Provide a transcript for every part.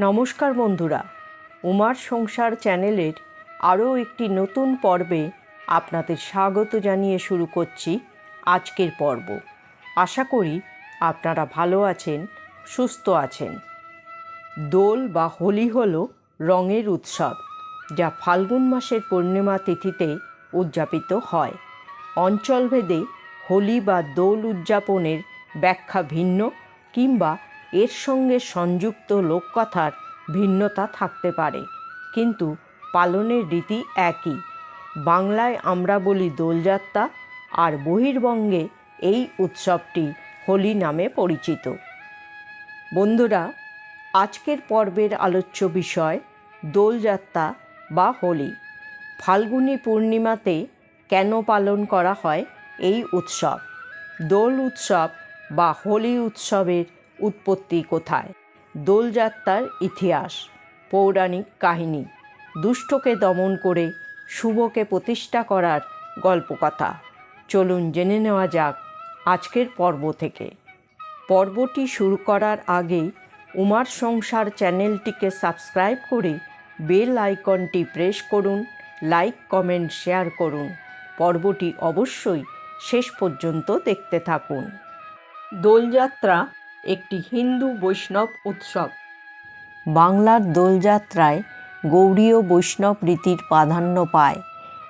নমস্কার বন্ধুরা, উমার সংসার চ্যানেলের আরও একটি নতুন পর্বে আপনাদের স্বাগত জানিয়ে শুরু করছি আজকের পর্ব। আশা করি আপনারা ভালো আছেন, সুস্থ আছেন। দোল বা হোলি হল রঙের উৎসব, যা ফাল্গুন মাসের পূর্ণিমা তিথিতে উদযাপিত হয়। অঞ্চলভেদে হোলি বা দোল উদযাপনের ব্যাখ্যা ভিন্ন কিংবা এর সঙ্গে সংযুক্ত লোককথার ভিন্নতা থাকতে পারে। কিন্তু পালনের রীতি একই। বাংলায় আমরা বলি দোলযাত্রা আর বহির্বঙ্গে এই উৎসবটি হোলি নামে পরিচিত। বন্ধুরা, আজকের পর্বের আলোচ্য বিষয় দোলযাত্রা বা হোলি। ফাল্গুনী পূর্ণিমাতে কেন পালন করা হয় এই উৎসব? দোল উৎসব বা হোলি উৎসবের উৎপত্তি কোথায়? দোলযাত্রার ইতিহাস, পৌরাণিক কাহিনী, দুষ্টকে দমন করে শুভকে প্রতিষ্ঠা করার গল্পকথা। চলুন জেনে নেওয়া যাক আজকের পর্ব থেকে। পর্বটি শুরু করার আগেই উমার সংসার চ্যানেলটিকে সাবস্ক্রাইব করে বেল আইকনটি প্রেস করুন, লাইক, কমেন্ট, শেয়ার করুন। পর্বটি অবশ্যই শেষ পর্যন্ত দেখতে থাকুন। দোলযাত্রা একটি হিন্দু বৈষ্ণব উৎসব। বাংলার দোলযাত্রায় গৌড়ীয় বৈষ্ণব রীতির প্রাধান্য পায়।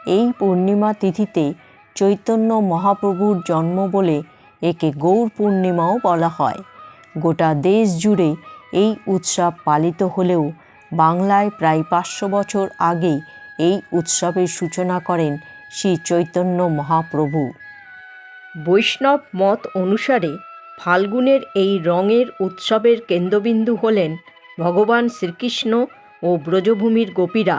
এই পূর্ণিমা তিথিতে চৈতন্য মহাপ্রভুর জন্ম বলে একে গৌর পূর্ণিমাও বলা হয়। গোটা দেশ জুড়ে এই উৎসব পালিত হলেও বাংলায় প্রায় পাঁচশো বছর আগে এই উৎসবের সূচনা করেন শ্রী চৈতন্য মহাপ্রভু। বৈষ্ণব মত অনুসারে ফাল্গুনের এই রঙের উৎসবের কেন্দ্রবিন্দু হলেন ভগবান শ্রীকৃষ্ণ ও ব্রজভূমির গোপীরা।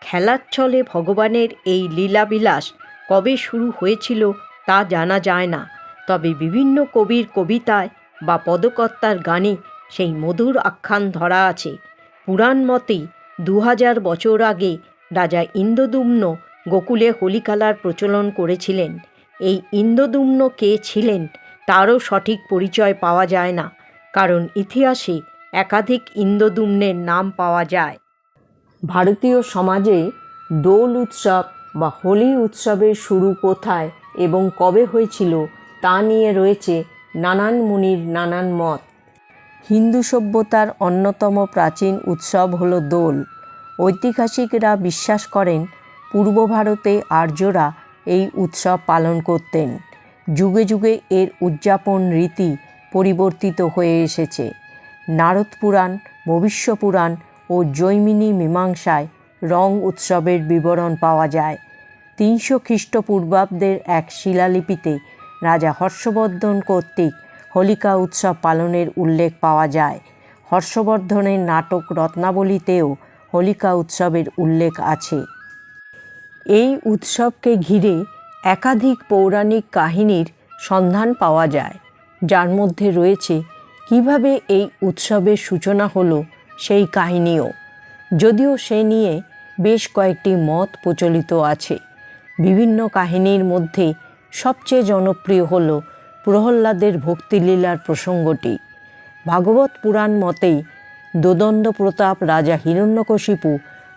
খেলার ছলে ভগবানের এই লীলাবিলাস কবে শুরু হয়েছিল তা জানা যায় না। তবে বিভিন্ন কবির কবিতায় বা পদকর্তার গানে সেই মধুর আখ্যান ধরা আছে। পুরাণ মতে দু হাজার বছর আগে রাজা ইন্দ্রদুম্ন গোকুলে হোলিকালার প্রচলন করেছিলেন। এই ইন্দ্রদুম্ন কে ছিলেন? তারও সঠিক পরিচয় পাওয়া যায় না, কারণ ইতিহাসে একাধিক ইন্দ্রদুম্নের নাম পাওয়া যায়। ভারতীয় সমাজে দোল উৎসব বা হোলি উৎসবের শুরু কোথায় এবং কবে হয়েছিল তা নিয়ে রয়েছে নানান মুনির, নানান মত। হিন্দু সভ্যতার অন্যতম প্রাচীন উৎসব হল দোল। ঐতিহাসিকরা বিশ্বাস করেন, পূর্ব ভারতে আর্যরা এই উৎসব পালন করতেন। যুগে যুগে এর উদযাপন রীতি পরিবর্তিত হয়ে এসেছে। নারদ পুরাণ ভবিষ্য পুরাণ ও জৈমিনী মীমাংসায় রং উৎসবের বিবরণ পাওয়া যায়। তিনশো খ্রিস্টপূর্বাব্দের এক শিলালিপিতে রাজা হর্ষবর্ধন কর্তৃক হোলিকা উৎসব পালনের উল্লেখ পাওয়া যায়। হর্ষবর্ধনের নাটক রত্নাবলীতেও হোলিকা উৎসবের উল্লেখ আছে। এই উৎসবকে ঘিরে একাধিক পৌরাণিক কাহিনীর সন্ধান পাওয়া যায়, যার মধ্যে রয়েছে কীভাবে এই উৎসবের সূচনা হলো সেই কাহিনীও। যদিও সে নিয়ে বেশ কয়েকটি মত প্রচলিত আছে। বিভিন্ন কাহিনীর মধ্যে সবচেয়ে জনপ্রিয় হল প্রহ্লাদের ভক্তিলীলার প্রসঙ্গটি। ভাগবত পুরাণ মতেই দোদণ্ড প্রতাপ রাজা হিরণ্যকশিপু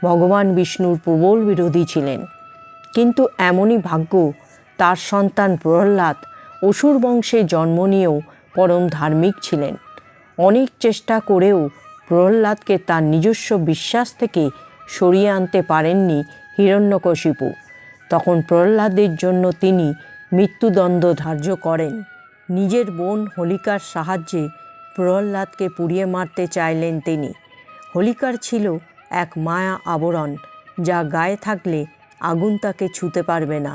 ভগবান বিষ্ণুর প্রবল বিরোধী ছিলেন। কিন্তু এমনই ভাগ্য তার সন্তান প্রহ্লাদ অসুর বংশে জন্ম নিয়েও পরম ধার্মিক ছিলেন। অনেক চেষ্টা করেও প্রহ্লাদকে তার নিজস্ব বিশ্বাস থেকে সরিয়ে আনতে পারেননি হিরণ্যকশিপু। তখন প্রহ্লাদের জন্য তিনি মৃত্যুদণ্ড ধার্য করেন। নিজের বোন হোলিকার সাহায্যে প্রহ্লাদকে পুড়িয়ে মারতে চাইলেন তিনি। হোলিকার ছিল এক মায়া আবরণ, যা গায়ে থাকলে আগুন তাকে ছুতে পারবে না।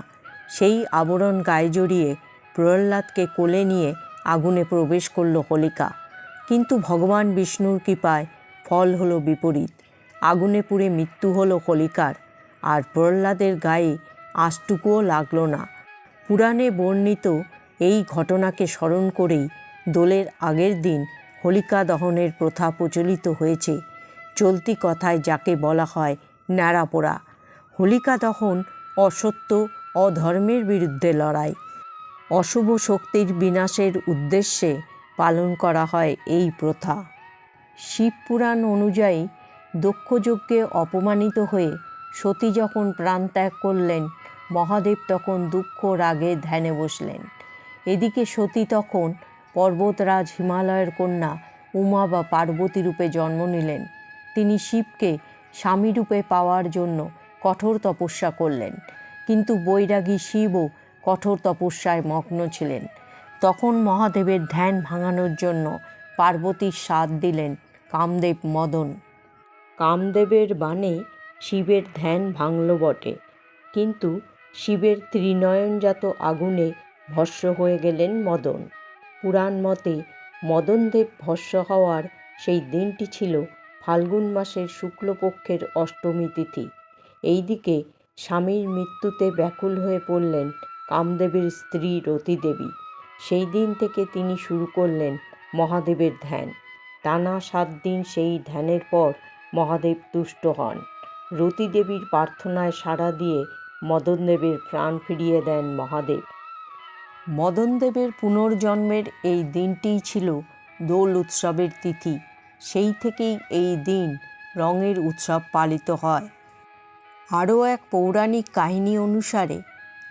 সেই আবরণ গায়ে জড়িয়ে প্রহ্লাদকে কোলে নিয়ে আগুনে প্রবেশ করল হোলিকা কিন্তু ভগবান বিষ্ণুর কৃপায় ফল হলো বিপরীত। আগুনে পুড়ে মৃত্যু হলো হোলিকার আর প্রহ্লাদের গায়ে আঁশটুকুও লাগল না। পুরাণে বর্ণিত এই ঘটনাকে স্মরণ করেই দোলের আগের দিন হোলিকা দহনের প্রথা প্রচলিত হয়েছে। চলতি কথায় যাকে বলা হয় ন্যাড়াপোড়া। হোলিকা দহন অসত্য অধর্মের বিরুদ্ধে লড়াই। অশুভ শক্তির বিনাশের উদ্দেশ্যে পালন করা হয় এই প্রথা। শিবপুরাণ অনুযায়ী দক্ষযজ্ঞে অপমানিত হয়ে সতী যখন প্রাণত্যাগ করলেন, মহাদেব তখন দুঃখ রাগে ধ্যানে বসলেন। এদিকে সতী তখন পর্বতরাজ হিমালয়ের কন্যা উমা বা পার্বতী রূপে জন্ম নিলেন। তিনি শিবকে স্বামীরূপে পাওয়ার জন্য কঠোর তপস্যা করলেন। কিন্তু বৈরাগী শিবও কঠোর তপস্যায় মগ্ন ছিলেন। তখন মহাদেবের ধ্যান ভাঙানোর জন্য পার্বতীর সাথ দিলেন কামদেব মদন। কামদেবের বাণে শিবের ধ্যান ভাঙল বটে, কিন্তু শিবের ত্রিনয়নজাত আগুনে ভস্য হয়ে গেলেন মদন। পুরাণ মতে মদনদেব ভস্য হওয়ার সেই দিনটি ছিল ফাল্গুন মাসের শুক্লপক্ষের অষ্টমী তিথি। এইদিকে স্বামীর মৃত্যুতে ব্যাকুল হয়ে পড়লেন কামদেবের স্ত্রী রতিদেবী। সেই দিন থেকে তিনি শুরু করলেন মহাদেবের ধ্যান। টানা সাত দিন সেই ধ্যানের পর মহাদেব তুষ্ট হন। রতিদেবীর প্রার্থনায় সাড়া দিয়ে মদনদেবের প্রাণ ফিরিয়ে দেন মহাদেব। মদনদেবের পুনর্জন্মের এই দিনটিই ছিল দোল উৎসবের তিথি। সেই থেকেই এই দিন রঙের উৎসব পালিত হয়। আরও এক পৌরাণিক কাহিনী অনুসারে,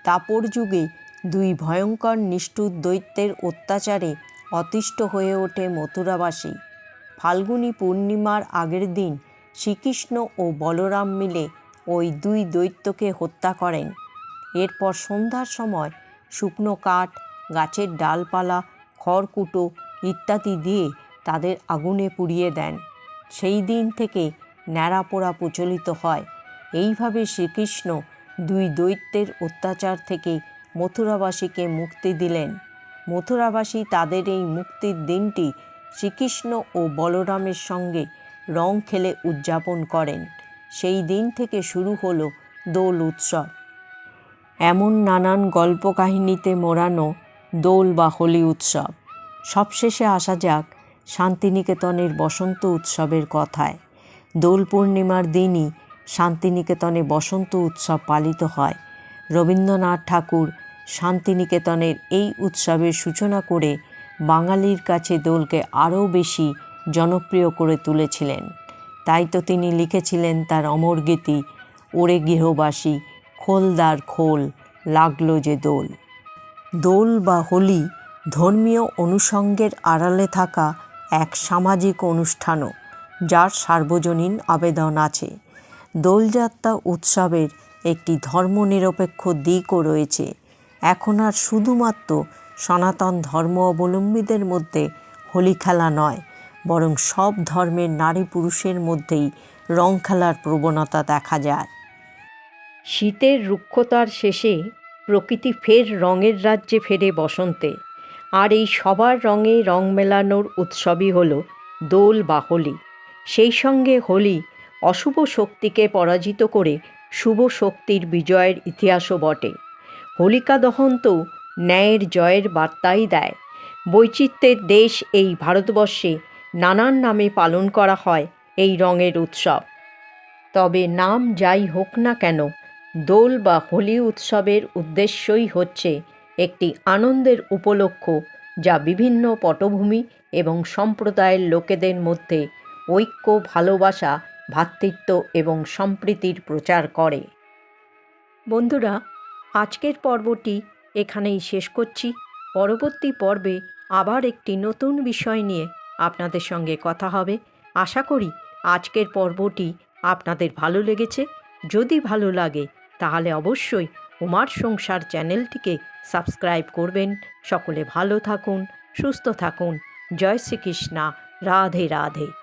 তাপর যুগে দুই ভয়ঙ্কর নিষ্ঠুর দৈত্যের অত্যাচারে অতিষ্ঠ হয়ে ওঠে মথুরাবাসী। ফাল্গুনী পূর্ণিমার আগের দিন শ্রীকৃষ্ণ ও বলরাম মিলে ওই দুই দৈত্যকে হত্যা করেন। এরপর সন্ধ্যার সময় শুকনো কাঠ, গাছের ডালপালা, খড়কুটো ইত্যাদি দিয়ে তাদের আগুনে পুড়িয়ে দেন। সেই দিন থেকে ন্যাড়া পোড়া প্রচলিত হয়। এইভাবে শ্রীকৃষ্ণ দুই দৈত্যের অত্যাচার থেকে মথুরাবাসীকে মুক্তি দিলেন। মথুরাবাসী তাদের এই মুক্তির দিনটি শ্রীকৃষ্ণ ও বলরামের সঙ্গে রং খেলে উদযাপন করেন। সেই দিন থেকে শুরু হলো দোল উৎসব। এমন নানান গল্প কাহিনীতে মোড়ানো দোল বা হোলি উৎসব। সবশেষে আসা যাক শান্তিনিকেতনের বসন্ত উৎসবের কথায়। দোল পূর্ণিমার দিনই শান্তিনিকেতনে বসন্ত উৎসব পালিত হয়। রবীন্দ্রনাথ ঠাকুর শান্তিনিকেতনের এই উৎসবের সূচনা করে বাঙালির কাছে দোলকে আরও বেশি জনপ্রিয় করে তুলেছিলেন। তাই তো তিনি লিখেছিলেন তার অমর গীতি, ওরে গৃহবাসী, খোলদার খোল, লাগল যে দোল। দোল বা হোলি ধর্মীয় অনুষঙ্গের আড়ালে থাকা এক সামাজিক অনুষ্ঠানও, যার সার্বজনীন আবেদন আছে। দোলযাত্রা উৎসবের একটি ধর্মনিরপেক্ষ দিকও রয়েছে। এখন আর শুধুমাত্র সনাতন ধর্ম অবলম্বীদের মধ্যে হোলি খেলা নয়, বরং সব ধর্মের নারী পুরুষের মধ্যেই রং খেলার প্রবণতা দেখা যায়। শীতের রুক্ষতার শেষে প্রকৃতি ফের রঙের রাজ্যে ফেরে বসন্তে, আর এই সবার রঙে রং মেলানোর উৎসবই হল দোল বা হোলি। সেই সঙ্গে হোলি অশুভ শক্তিকে পরাজিত করে শুভ শক্তির বিজয়ের ইতিহাসও বটে। হোলিকা দহন তো ন্যায়ের জয়ের বার্তাই দেয়। বৈচিত্র্যের দেশ এই ভারতবর্ষে নানান নামে পালন করা হয় এই রঙের উৎসব। তবে নাম যাই হোক না কেন, দোল বা হোলি উৎসবের উদ্দেশ্যই হচ্ছে একটি আনন্দের উপলক্ষ যা বিভিন্ন পটভূমি এবং সম্প্রদায়ের লোকেদের মধ্যে ঐক্য, ভালোবাসা ভ্রাতৃত্ব এবং সম্প্রীতির প্রচার করে। বন্ধুরা, আজকের পর্বটি এখানেই শেষ করছি। পরবর্তী পর্বে আবার একটি নতুন বিষয় নিয়ে আপনাদের সঙ্গে কথা হবে। আশা করি আজকের পর্বটি আপনাদের ভালো লেগেছে। যদি ভালো লাগে, তাহলে অবশ্যই উমার সংসার চ্যানেলটিকে সাবস্ক্রাইব করবেন। সকলে ভালো থাকুন, সুস্থ থাকুন। জয় শ্রীকৃষ্ণা, রাধে রাধে।